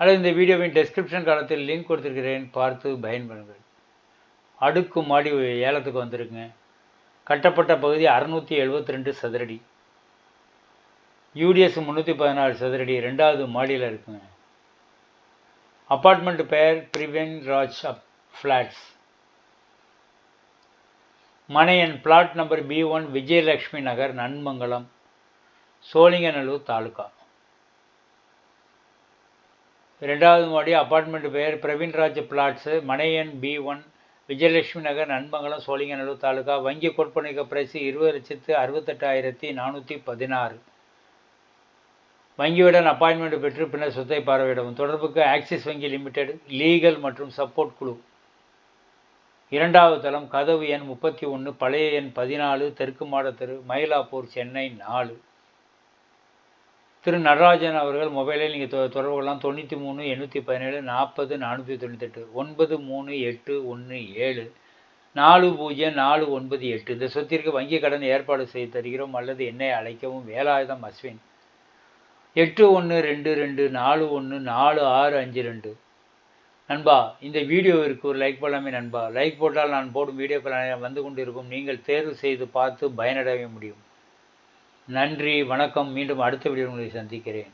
அல்லது இந்த வீடியோவின் டெஸ்கிரிப்ஷன் காலத்தில் லிங்க் கொடுத்துருக்கிறேன் பார்த்து பயன்பெறுங்கள் அடுக்கு மாடி ஏலத்துக்கு வந்திருக்குங்க கட்டப்பட்ட பகுதி அறுநூற்றி எழுபத்தி ரெண்டு சதுரடி. யூடிஎஸ் முந்நூற்றி பதினாறு சதுரடி ரெண்டாவது மாடியில் இருக்குங்க. அப்பார்ட்மெண்ட் பெயர் பிரிவென் ராஜ் அப் flats மனையன் flat number B one Vijayalakshmi Nagar Nanmangalam Sholinganallur taluk. ரெண்டாவது மாடி அப்பார்ட்மெண்ட் பெயர் பிரவீன்ராஜ் பிளாட்ஸு மனையன் பி ஒன் விஜயலட்சுமி நகர் நண்பங்கலம் சோழிங்கநல்லூர் தாலுகா வங்கி கொற்பனைக்கு பிரைஸு இருபது லட்சத்து அறுபத்தெட்டாயிரத்தி நானூற்றி பதினாறு. வங்கியுடன் அப்பாயின்மெண்ட் பெற்று பின்னர் சொத்தை பார்வையிடவும். தொடர்புக்கு ஆக்சிஸ் வங்கி லிமிடெட் லீகல் மற்றும் சப்போர்ட் குழு. இரண்டாவது தளம் கதவு எண் முப்பத்தி ஒன்று பழைய எண் பதினாலு தெற்கு மாடத்தெரு தெரு மயிலாப்பூர் சென்னை நாலு. திரு நடராஜன் அவர்கள் மொபைலில் நீங்கள் தொ தொடர்பு கொள்ளலாம் தொண்ணூற்றி மூணு எண்ணூற்றி பதினேழு நாற்பது நானூற்றி தொண்ணூத்தெட்டு ஒன்பது மூணு எட்டு ஒன்று ஏழு நாலு பூஜ்ஜியம் நாலு ஒன்பது எட்டு. இந்த சொத்திற்கு வங்கி கடன் ஏற்பாடு செய்து தருகிறோம் அல்லது என்னை அழைக்கவும் வேலாயுதம் அஸ்வின். எட்டு ஒன்று ரெண்டு ரெண்டு நாலு ஒன்று நாலு ஆறு அஞ்சு ரெண்டு. நண்பா இந்த வீடியோவிற்கு ஒரு லைக் போடலாமே நண்பா. லைக் போட்டால் நான் போடும் வீடியோக்கள் வந்து கொண்டு இருக்கும் நீங்கள் தேர்வு செய்து பார்த்து பயனடைய முடியும். நன்றி வணக்கம். மீண்டும் அடுத்த வீடியோ உங்களை சந்திக்கிறேன்.